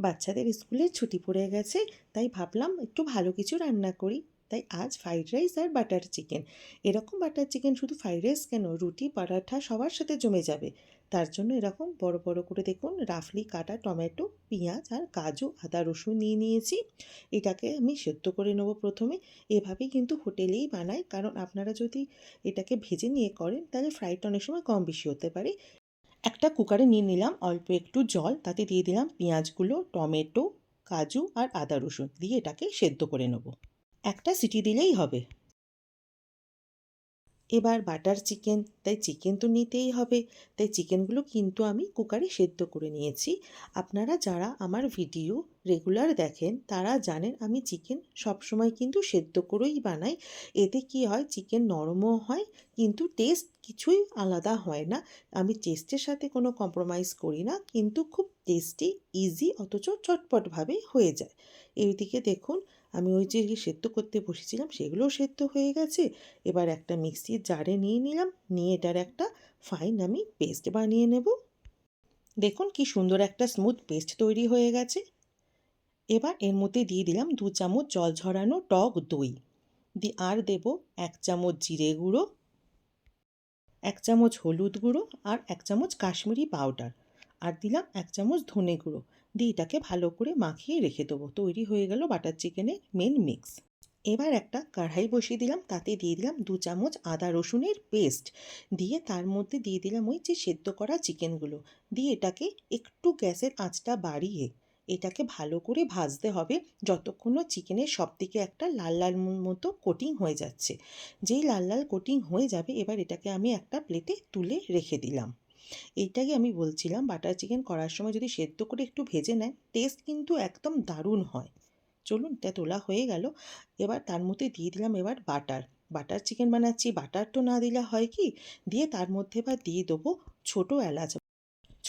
বাচ্চাদের স্কুলের ছুটি পড়ে গেছে, তাই ভাবলাম একটু ভালো কিছু রান্না করি। তাই আজ ফ্রাইড রাইস আর বাটার চিকেন। এরকম বাটার চিকেন শুধু ফ্রাইড রাইস কেন? রুটি পরাঠা সবার সাথে জমে যাবে। তার জন্য এরকম বড় বড় করে দেখুন রাফলি, কাটা টমেটো, পেঁয়াজ আর কাজু, আদা, রসুন নিয়ে নিয়েছি। এটাকে আমি সেদ্ধ করে নেব প্রথমে। এভাবেই কিন্তু হোটেলেই বানাই। কারণ আপনারা যদি এটাকে ভেজে নিয়ে করেন, তাহলে ফ্রাইডটা অনেক সময় কম বেশি হতে পারে। একটা কুকারে নিয়ে নিলাম অল্প একটু জল, তাতে দিয়ে দিলাম পেঁয়াজগুলো, টমেটো, কাজু আর আদা রসুন দিয়ে এটাকে সেদ্ধ করে নেব। একটা সিটি দিলেই হবে। এবার বাটার চিকেন, তাই চিকেন তো নিতেই হবে। তাই চিকেনগুলো কিন্তু আমি কুকারে সেদ্ধ করে নিয়েছি। আপনারা যারা আমার ভিডিও রেগুলার দেখেন, তারা জানেন আমি চিকেন সবসময় কিন্তু সেদ্ধ করেই বানাই। এতে কি হয়, চিকেন নরমও হয়, কিন্তু টেস্ট কিছুই আলাদা হয় না। আমি টেস্টের সাথে কোনো কম্প্রোমাইজ করি না, কিন্তু খুব টেস্টি ইজি অথচ চটপটভাবে হয়ে যায়। এইদিকে দেখুন, আমি ওই যে সেদ্ধ করতে বসেছিলাম সেগুলোও সেদ্ধ হয়ে গেছে। এবার একটা মিক্সির জারে নিয়ে নিলাম, নিয়ে এটার একটা ফাইন আমি পেস্ট বানিয়ে নেব। দেখুন কি সুন্দর একটা স্মুথ পেস্ট তৈরি হয়ে গেছে। এবার এর মধ্যে দিয়ে দিলাম দু চামচ জল ঝরানো টক দই। দিয়ে আর দেব এক চামচ জিরে গুঁড়ো। এক চামচ হলুদ গুঁড়ো আর এক চামচ কাশ্মীরি পাউডার। আর দিলাম এক চামচ ধনে গুঁড়ো। দিয়ে এটাকে ভালো করে মাখিয়ে রেখে দেবো। তৈরি হয়ে গেল বাটার চিকেনের মেন মিক্স এবার একটা কড়াই বসিয়ে দিলাম। তাতে দিয়ে দিলাম দু চামচ আদা রসুনের পেস্ট দিয়ে তার মধ্যে দিয়ে দিলাম ওই যে সেদ্ধ করা চিকেনগুলো দিয়ে এটাকে একটু গ্যাসের আঁচটা বাড়িয়ে এটাকে ভালো করে ভাজতে হবে যতক্ষণ না চিকেনের সব দিকে একটা লাল লাল মতো কোটিং হয়ে যাচ্ছে। যেই লাল লাল কোটিং হয়ে যাবে, এবার এটাকে আমি একটা প্লেটে তুলে রেখে দিলাম। এইটাই আমি বলছিলাম বাটার চিকেন করার সময় যদি সেদ্ধ করে একটু ভেজে নেয় টেস্ট কিন্তু একদম দারুণ হয়। চলুন, এটা তোলা হয়ে গেল। এবার তার মধ্যে দিয়ে দিলাম এবার বাটার বাটার চিকেন বানাচ্ছি বাটার তো না দিলে হয় কি? দিয়ে তার মধ্যে এবার দিয়ে দেবো ছোটো এলাচ।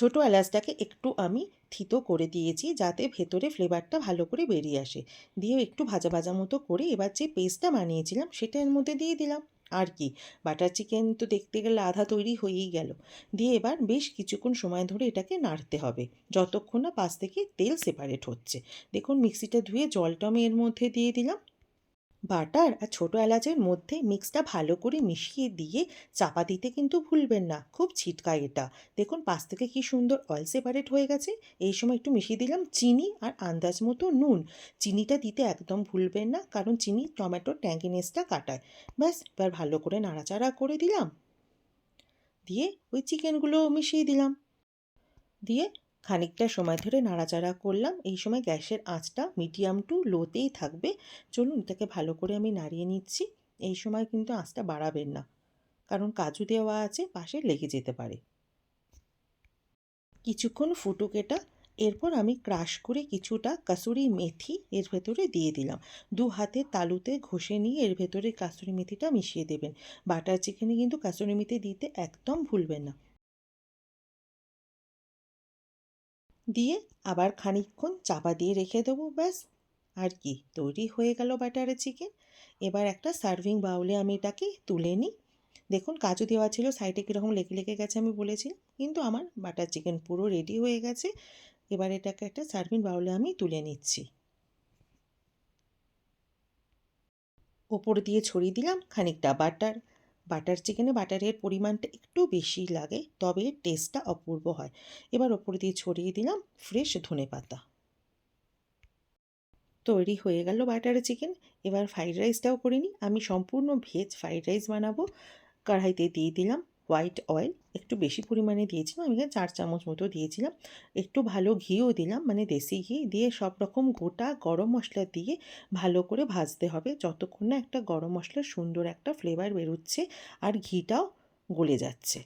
ছোটো এলাচটাকে একটু আমি থিতো করে দিয়েছি যাতে ভেতরে ফ্লেভারটা ভালো করে বেরিয়ে আসে। দিয়ে একটু ভাজা ভাজা মতো করে এবার যে পেস্টটা বানিয়েছিলাম সেটা এর মধ্যে দিয়ে দিলাম। আর কি বাটার চিকেন তো দেখতে গেলে আধা তৈরি হয়েই গেল। দিয়ে এবার বেশ কিছুক্ষণ সময় ধরে এটাকে নাড়তে হবে। যতক্ষণ না পাশ থেকে তেল সেপারেট হচ্ছে। দেখুন মিক্সিটা ধুয়ে জলটা আমি এর মধ্যে দিয়ে দিলাম। বাটার আর ছোটো এলাচের মধ্যে মিক্সটা ভালো করে মিশিয়ে দিয়ে চাপা দিতে কিন্তু ভুলবেন না। খুব ছিটকায় এটা। দেখুন পাশ থেকে কি সুন্দর অয়েল সেপারেট হয়ে গেছে। এই সময় একটু মিশিয়ে দিলাম চিনি আর আন্দাজ মতো নুন। চিনিটা দিতে একদম ভুলবেন না, কারণ চিনি টমেটোর ট্যাঙ্কিনেসটা কাটায়। ব্যাস, এবার ভালো করে নাড়াচাড়া করে দিলাম। দিয়ে ওই চিকেনগুলো মিশিয়ে দিলাম। দিয়ে খানিকটা সময় ধরে নাড়াচাড়া করলাম। এই সময় গ্যাসের আঁচটা মিডিয়াম টু লোতেই থাকবে। চলুন এটাকে ভালো করে আমি নাড়িয়ে নিচ্ছি। এই সময় কিন্তু আঁচটা বাড়াবেন না। কারণ কাজু দেওয়া আছে, পাশে লেগে যেতে পারে। কিছুক্ষণ ফুটুক এটা। এরপর আমি ক্রাশ করে কিছুটা কাসুরি মেথি এর ভেতরে দিয়ে দিলাম। দু হাতে তালুতে ঘষে নিয়ে এর ভেতরে কাসুরি মেথিটা মিশিয়ে দেবেন। বাটার চিকেনে কিন্তু কাসুরি মেথি দিতে একদম ভুলবেন না। দিয়ে আবার খানিকক্ষণ চাপা দিয়ে রেখে দেবো, ব্যাস। আর কি, তৈরি হয়ে গেল বাটারের চিকেন। এবার একটা সার্ভিং বাউলে আমি এটাকে তুলে নিই। দেখুন, কাজু দেওয়া ছিল, সাইডে কীরকম লেগে লেগে গেছে আমি বলেছি কিন্তু আমার বাটার চিকেন পুরো রেডি হয়ে গেছে। এবার এটাকে একটা সার্ভিং বাউলে আমি তুলে নিচ্ছি। ওপর দিয়ে ছড়িয়ে দিলাম খানিকটা বাটার। বাটার চিকেনে বাটারের পরিমাণটা একটু বেশি লাগে, তবে টেস্টটা অপূর্ব হয়। এবার ওপর দিয়ে ছড়িয়ে দিলাম ফ্রেশ ধনে পাতা। তৈরি হয়ে গেল বাটার চিকেন এবার ফ্রাইড রাইসটাও করিনি আমি সম্পূর্ণ ভেজ ফ্রাইড রাইস বানাবো। কড়াইতে দিয়ে দিলাম হোয়াইট অয়েল একটু বেশি পরিমাণে দিয়েছিলাম। আমি এখানে চার চামচ মতো দিয়েছিলাম। একটু ভালো ঘিও দিলাম মানে দেশি ঘি দিয়ে সব রকম গোটা গরম মশলা দিয়ে ভালো করে ভাজতে হবে। যতক্ষণ না একটা গরম মশলার সুন্দর একটা ফ্লেভার বেরোচ্ছে আর ঘিটাও গলে যাচ্ছে।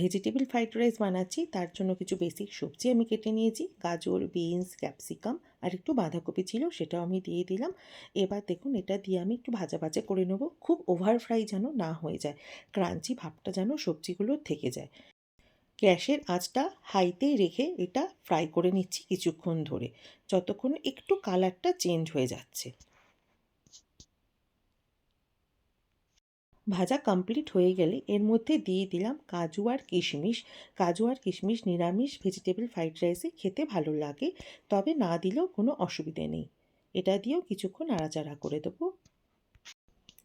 ভেজিটেবল ফ্রাইড রাইস বানাচ্ছি, তার জন্য কিছু বেসিক সবজি আমি কেটে নিয়েছি, গাজর, বিনস, ক্যাপসিকাম আর একটু বাঁধাকপি ছিল সেটাও আমি দিয়ে দিলাম। এবার দেখুন এটা দিয়ে আমি একটু ভাজা ভাজা করে নেব, খুব ওভার ফ্রাই যেন না হয়ে যায়, ক্রাঞ্চি ভাবটা যেন সবজিগুলো থেকে যায়। গ্যাসের আঁচটা হাইতে রেখে এটা ফ্রাই করে নিচ্ছি কিছুক্ষণ ধরে, যতক্ষণ একটু কালারটা চেঞ্জ হয়ে যাচ্ছে। ভাজা কমপ্লিট হয়ে গেলে এর মধ্যে দিয়ে দিলাম কাজু আর কিশমিশ। কাজু আর কিশমিশ নিরামিষ ভেজিটেবল ফ্রাইড রাইসে খেতে ভালো লাগে, তবে না দিলেও কোনো অসুবিধে নেই। এটা দিয়েও কিছুক্ষণ নাড়াচাড়া করে দেবো।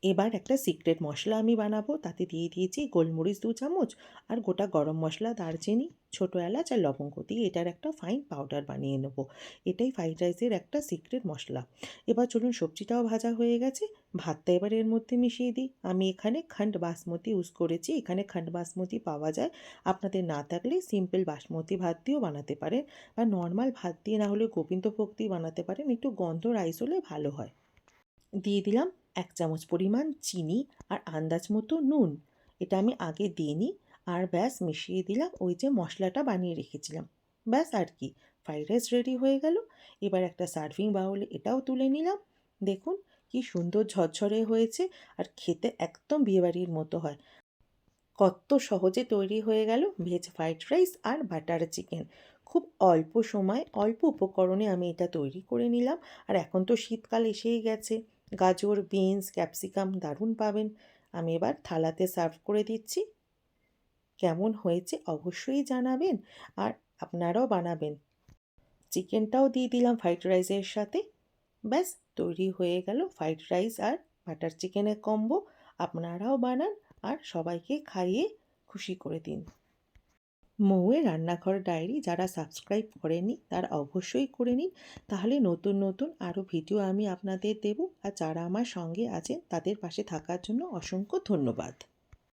এবার একটা সিক্রেট মশলা আমি বানাবো। তাতে দিয়ে দিয়েছি গোলমরিচ দু চামচ আর গোটা গরম মশলা, দারচিনি, ছোটো এলাচ আর লবঙ্গ দিয়ে এটার একটা ফাইন পাউডার বানিয়ে নেব। এটাই ফ্রাইড রাইসের একটা সিক্রেট মশলা। এবার চলুন সবজিটাও ভাজা হয়ে গেছে। ভাতটা এবার এর মধ্যে মিশিয়ে দিই। আমি এখানে খান্ড বাসমতি ইউজ করেছি। এখানে খান্ড বাসমতি পাওয়া যায়। আপনাদের না থাকলে সিম্পল বাসমতি ভাত দিয়েও বানাতে পারেন। বা নর্মাল ভাত দিয়ে না হলে গোবিন্দভোগ দিয়ে বানাতে পারেন। একটু গন্ধ রাইস হলে ভালো হয়। দিয়ে দিলাম এক চামচ পরিমাণ চিনি আর আন্দাজ মতো নুন। এটা আমি আগে দিইনি আর ব্যাস মিশিয়ে দিলাম ওই যে মশলাটা বানিয়ে রেখেছিলাম। ব্যাস আর কি, ফ্রাইড রাইস রেডি হয়ে গেল। এবার একটা সার্ভিং বাউলে এটাও তুলে নিলাম। দেখুন কি সুন্দর ঝরঝরে হয়েছে আর খেতে একদম বিয়েবাড়ির মতো হয়। কত সহজে তৈরি হয়ে গেল ভেজ ফ্রাইড রাইস আর বাটার চিকেন। খুব অল্প সময়, অল্প উপকরণে আমি এটা তৈরি করে নিলাম। আর এখন তো শীতকাল এসেই গেছে। গাজর, বিনস, ক্যাপসিকাম দারুণ পাবেন। আমি এবার থালাতে সার্ভ করে দিচ্ছি। কেমন হয়েছে অবশ্যই জানাবেন আর আপনারাও বানাবেন। চিকেনটাও দিয়ে দিলাম ফ্রাইড রাইসের সাথে। ব্যাস, তৈরি হয়ে গেল ফ্রাইড রাইস আর বাটার চিকেনের কম্বো আপনারাও বানান আর সবাইকে খাইয়ে খুশি করে দিন। মৌয়ের রান্নাঘর ডায়েরি যারা সাবস্ক্রাইব করেনি, তারা অবশ্যই করে নিন। তাহলে নতুন নতুন আরও ভিডিও আমি আপনাদের দেব। আর যারা আমার সঙ্গে আছেন, তাদের পাশে থাকার জন্য অসংখ্য ধন্যবাদ।